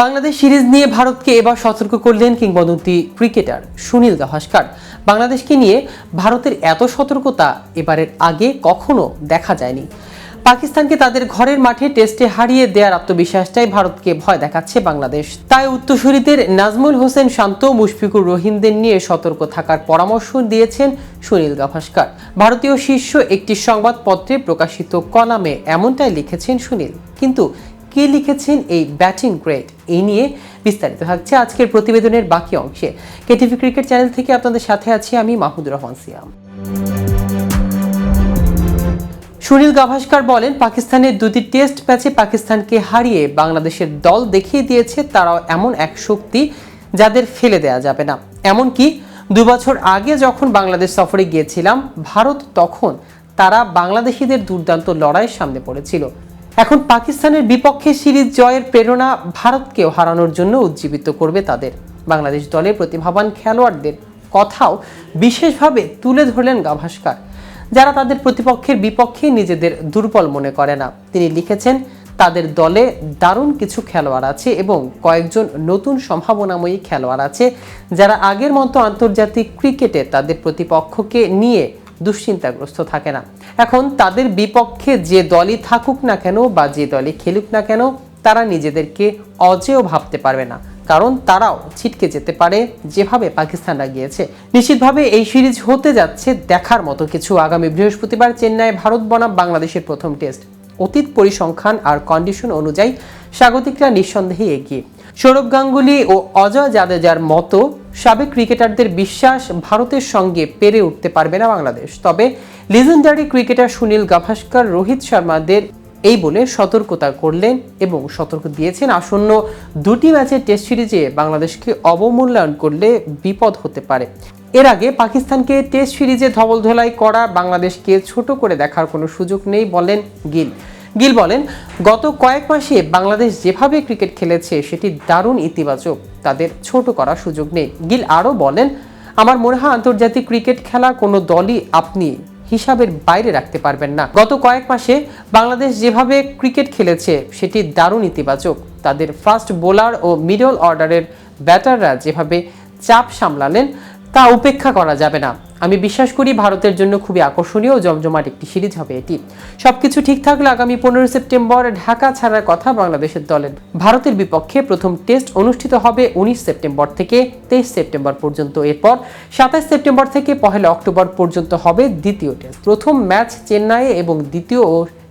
Bangladesh series নিয়ে ভারতকে এবার সতর্ক করলেন কিংবদন্তি ক্রিকেটার সুনীল গাভাস্কার। বাংলাদেশকে নিয়ে ভারতের এত সতর্কতা এবারের আগে কখনো দেখা যায়নি। পাকিস্তানকে তাদের ঘরের মাঠে টেস্টে হারিয়ে দেওয়ার আত্মবিশ্বাসটাই ভারতকে ভয় দেখাচ্ছে বাংলাদেশ। তাই উত্তরসূরিদের নাজমুল হোসেন শান্ত, মুশফিকুর রহিমদের নিয়ে সতর্ক থাকার পরামর্শ দিয়েছেন সুনীল গাভাস্কার। ভারতীয় শীর্ষ একটি সংবাদপত্রে প্রকাশিত কলামে এমনটাই লিখেছেন সুনীল। কিন্তু কে লিখেছেন এই ব্যাটিং গ্রেড? এই নিয়ে বিস্তারিত থাকছে আজকের প্রতিবেদনের বাকি অংশে। কেটিভি ক্রিকেট চ্যানেল থেকে আপনাদের সাথে আছি আমি মাহমুদুর রহমান সিয়াম। সুনীল গাভাস্কার বলেন, পাকিস্তানের দুটি টেস্ট ম্যাচে পাকিস্তানকে হারিয়ে বাংলাদেশের দল দেখিয়ে দিয়েছে, তারাও এমন এক শক্তি যাদের ফেলে দেয়া যাবে না। এমনকি দু বছর আগে যখন বাংলাদেশ সফরে গিয়েছিলাম, ভারত তখন তারা বাংলাদেশিদের দুর্দান্ত লড়াইয়ের সামনে পড়েছিল। এখন পাকিস্তানের বিপক্ষে সিরিজ জয়ের প্রেরণা ভারতকেও হারানোর জন্য উজ্জীবিত করবে তাদের। বাংলাদেশ দলের প্রতিভাবান খেলোয়াড়দের কথাও বিশেষভাবে তুলে ধরলেন গাভাস্কার। যারা তাদের প্রতিপক্ষের বিপক্ষে নিজেদের দুর্বল মনে করে না। তিনি লিখেছেন, তাদের দলে দারুণ কিছু খেলোয়াড় আছে এবং কয়েকজন নতুন সম্ভাবনাময়ী খেলোয়াড় আছে যারা আগের মতো আন্তর্জাতিক ক্রিকেটে তাদের প্রতিপক্ষকে নিয়ে দুশ্চিন্তাগ্রস্ত থাকে না। এখন তাদের বিপক্ষে যে দলই থাকুক না কেন বা যে দলই খেলুক না কেন, তারা নিজেদেরকে অজেয় ভাবতে পারবে না। কারণ তারাও ছিটকে যেতে পারে যেভাবে পাকিস্তানরা গিয়েছে। নিশ্চিতভাবে এই সিরিজ হতে যাচ্ছে দেখার মতো কিছু। আগামী বৃহস্পতিবার চেন্নাই ভারত বনাম বাংলাদেশের প্রথম টেস্ট। অতীত পরিসংখ্যান আর কন্ডিশন অনুযায়ী স্বাগতিকরা নিঃসন্দেহে এগিয়ে। সৌরভ গাঙ্গুলি ও অজয় জাদেজার মতো সাবেক ক্রিকেটারদের বিশ্বাস ভারতের সঙ্গে পেরে উঠতে পারবে না বাংলাদেশ। তবে লিজেন্ডারি ক্রিকেটার সুনীল গাভাস্কর, রোহিত শর্মাদের এই বলে সতর্কতা করলেন এবং সতর্ক দিয়েছেন আসন্ন দুটি ম্যাচের টেস্ট সিরিজে বাংলাদেশকে অবমূল্যায়ন করলে বিপদ হতে পারে। এর আগে পাকিস্তানকে টেস্ট সিরিজে ধবলধোলাই করা বাংলাদেশকে ছোট করে দেখার কোনো সুযোগ নেই বলেন গিল। গিল বলেন, গত কয়েক মাসে বাংলাদেশ যেভাবে ক্রিকেট খেলেছে, সেটি দারুণ ইতিবাচক। তাদের ছোট করার সুযোগ নেই। গিল আরও বলেন, আমার মনে হয় আন্তর্জাতিক ক্রিকেট খেলা কোনো দলই আপনি হিসাবের বাইরে রাখতে পারবেন না। গত কয়েক মাসে বাংলাদেশ যেভাবে ক্রিকেট খেলেছে, সেটি দারুণ ইতিবাচক। তাদের ফার্স্ট বোলার ও মিডল অর্ডারের ব্যাটাররা যেভাবে চাপ সামলালেন, তা উপেক্ষা করা যাবে না। আমি বিশ্বাস করি ভারতের জন্য খুবই আকর্ষণীয় ও জমজমাট একটি সিরিজ হবে এটি। সবকিছু ঠিক থাকলে আগামী পনেরো সেপ্টেম্বর ঢাকা ছাড়ার কথা বাংলাদেশের দলের। ভারতের বিপক্ষে প্রথম টেস্ট অনুষ্ঠিত হবে উনিশ সেপ্টেম্বর থেকে তেইশ সেপ্টেম্বর পর্যন্ত। এরপর সাতাশ সেপ্টেম্বর থেকে পহেলা অক্টোবর পর্যন্ত হবে দ্বিতীয় টেস্ট। প্রথম ম্যাচ চেন্নাইয়ে এবং দ্বিতীয় ও